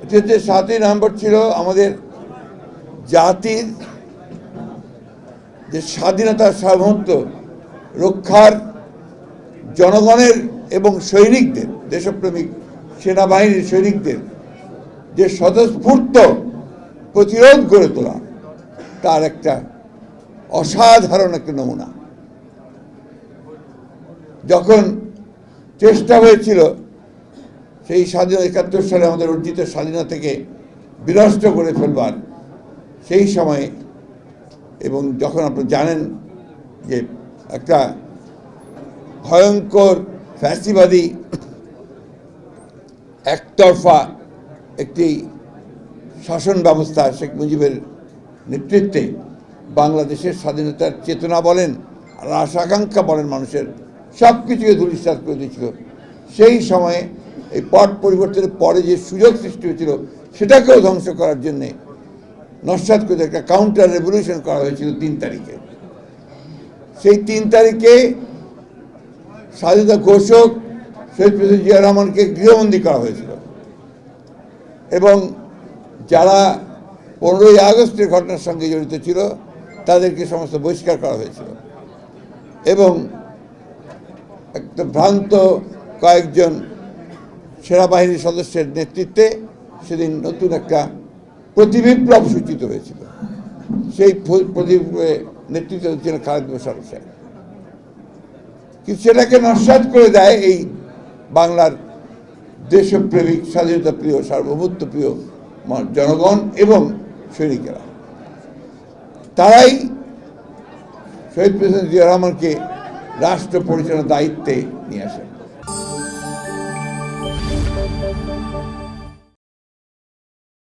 হচ্ছে সাতই নভেম্বর ছিল আমাদের জাতির যে স্বাধীনতার সার্বভৌমত্ব রক্ষার জনগণের এবং সৈনিকদের, দেশপ্রেমিক সেনাবাহিনীর সৈনিকদের যে স্বতঃস্ফূর্ত প্রতিরোধ গড়ে তোলা, তার একটা অসাধারণ একটা নমুনা। যখন চেষ্টা হয়েছিল সেই স্বাধীনতা একাত্তর সালে আমাদের অর্জিত স্বাধীনতা থেকে বিনষ্ট করে ফেলবার সেই সময়ে এবং যখন আপনি জানেন যে একটা ভয়ঙ্কর ফ্যাসিবাদী একতরফা একটি শাসন ব্যবস্থা শেখ মুজিবের নেতৃত্বে বাংলাদেশের স্বাধীনতার চেতনা বলেন, আর আশা আকাঙ্ক্ষা বলেন মানুষের সব কিছুকে ধূলিসাৎ করে দিয়েছিল। সেই সময়ে এই পট পরিবর্তনের পরে যে সুযোগ সৃষ্টি হয়েছিল, সেটাকেও ধ্বংস করার জন্যে নস্বাত করে একটা কাউন্টার রেভলিউশন করা হয়েছিল তিন তারিখে। সেই তিন তারিখে স্বাধীনতা ঘোষক শহীদ প্রেসিডেন্ট জিয়া রহমানকে গৃহবন্দী করা হয়েছিল। এবং যারা পনেরোই আগস্টের ঘটনার সঙ্গে জড়িত ছিল, তাদেরকে সমস্ত বহিষ্কার করা হয়েছিল। এবং একটা ভ্রান্ত কয়েকজন সেনাবাহিনীর সদস্যের নেতৃত্বে সেদিন নতুন একটা প্রতিবিপ্লব সূচিত হয়েছিল। সেই প্রতিবিপ্লবে নেতৃত্ব দিচ্ছিলেন খালেদ মোশারফ সাহেব। কিন্তু সেটাকে নস্বাত করে দেয় এই বাংলার দেশপ্রেমিক, স্বাধীনতা প্রিয়, সার্বভৌমত্ব প্রিয় জনগণ এবং সৈনিকেরা। তারাই শহীদ প্রেসিডেন্ট জিয়া রহমানকে রাষ্ট্র পরিচালনার দায়িত্বে নিয়ে আসেন। Thank you.